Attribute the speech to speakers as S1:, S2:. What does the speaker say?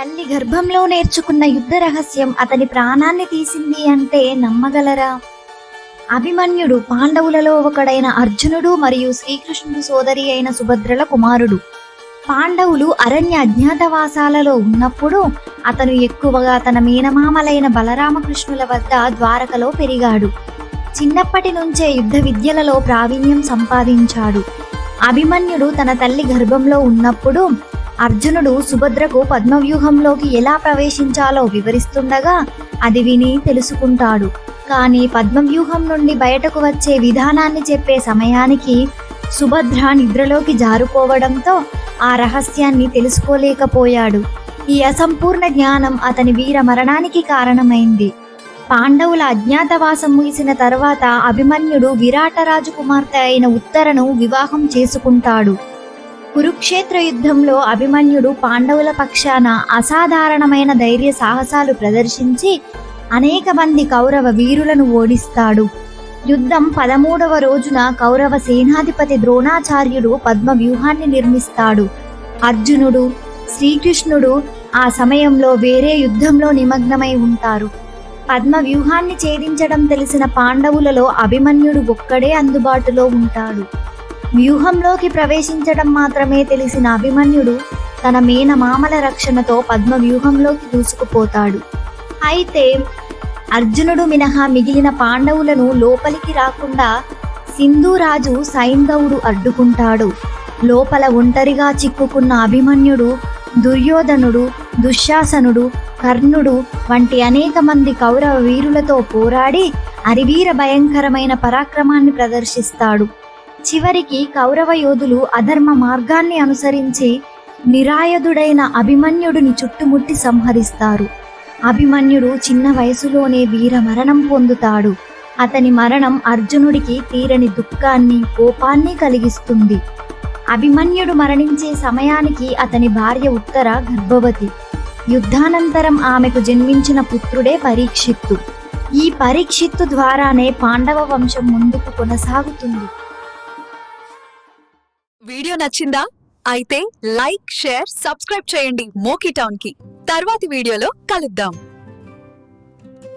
S1: తల్లి గర్భంలో నేర్చుకున్న యుద్ధ రహస్యం అతని ప్రాణాన్ని తీసింది అంటే నమ్మగలరా? అభిమన్యుడు పాండవులలో ఒకడైన అర్జునుడు మరియు శ్రీకృష్ణుడు సోదరి అయిన సుభద్రల కుమారుడు. పాండవులు అరణ్య అజ్ఞాతవాసాలలో ఉన్నప్పుడు అతను ఎక్కువగా తన మీనమామలైన బలరామకృష్ణుల వద్ద ద్వారకలో పెరిగాడు. చిన్నప్పటి నుంచే యుద్ధ విద్యలలో ప్రావీణ్యం సంపాదించాడు. అభిమన్యుడు తన తల్లి గర్భంలో ఉన్నప్పుడు అర్జునుడు సుభద్రకు పద్మవ్యూహంలోకి ఎలా ప్రవేశించాలో వివరిస్తుండగా అది విని తెలుసుకుంటాడు. కానీ పద్మవ్యూహం నుండి బయటకు వచ్చే విధానాన్ని చెప్పే సమయానికి సుభద్ర నిద్రలోకి జారుకోవడంతో ఆ రహస్యాన్ని తెలుసుకోలేకపోయాడు. ఈ అసంపూర్ణ జ్ఞానం అతని వీర మరణానికి కారణమైంది. పాండవుల అజ్ఞాతవాసం ముగిసిన తర్వాత అభిమన్యుడు విరాటరాజు కుమార్తె అయిన ఉత్తరను వివాహం చేసుకుంటాడు. కురుక్షేత్ర యుద్ధంలో అభిమన్యుడు పాండవుల పక్షాన అసాధారణమైన ధైర్య సాహసాలు ప్రదర్శించి అనేక మంది కౌరవ వీరులను ఓడిస్తాడు. యుద్ధం పదమూడవ రోజున కౌరవ సేనాధిపతి ద్రోణాచార్యుడు పద్మ వ్యూహాన్ని నిర్మిస్తాడు. అర్జునుడు శ్రీకృష్ణుడు ఆ సమయంలో వేరే యుద్ధంలో నిమగ్నమై ఉంటారు. పద్మ వ్యూహాన్ని ఛేదించడం తెలిసిన పాండవులలో అభిమన్యుడు ఒక్కడే అందుబాటులో ఉంటాడు. వ్యూహంలోకి ప్రవేశించడం మాత్రమే తెలిసిన అభిమన్యుడు తన మేనమామల రక్షణతో పద్మ వ్యూహంలోకి దూసుకుపోతాడు. అయితే అర్జునుడు మినహా మిగిలిన పాండవులను లోపలికి రాకుండా సింధురాజు సైంధవుడు అడ్డుకుంటాడు. లోపల ఒంటరిగా చిక్కుకున్న అభిమన్యుడు దుర్యోధనుడు దుశ్శాసనుడు కర్ణుడు వంటి అనేక మంది కౌరవ వీరులతో పోరాడి అరివీర భయంకరమైన పరాక్రమాన్ని ప్రదర్శిస్తాడు. చివరికి కౌరవ యోధులు అధర్మ మార్గాన్ని అనుసరించి నిరాయుధుడైన అభిమన్యుడిని చుట్టుముట్టి సంహరిస్తారు. అభిమన్యుడు చిన్న వయసులోనే వీర మరణం పొందుతాడు. అతని మరణం అర్జునుడికి తీరని దుఃఖాన్ని కోపాన్ని కలిగిస్తుంది. అభిమన్యుడు మరణించే సమయానికి అతని భార్య ఉత్తర గర్భవతి. యుద్ధానంతరం ఆమెకు జన్మించిన పుత్రుడే పరీక్షిత్తు. ఈ పరీక్షిత్తు ద్వారానే పాండవ వంశం ముందుకు కొనసాగుతుంది.
S2: వీడియో నచ్చిందా? అయితే లైక్ షేర్ సబ్స్క్రైబ్ చేయండి మోకీ టౌన్కి తర్వాతి వీడియోలో కలుద్దాం.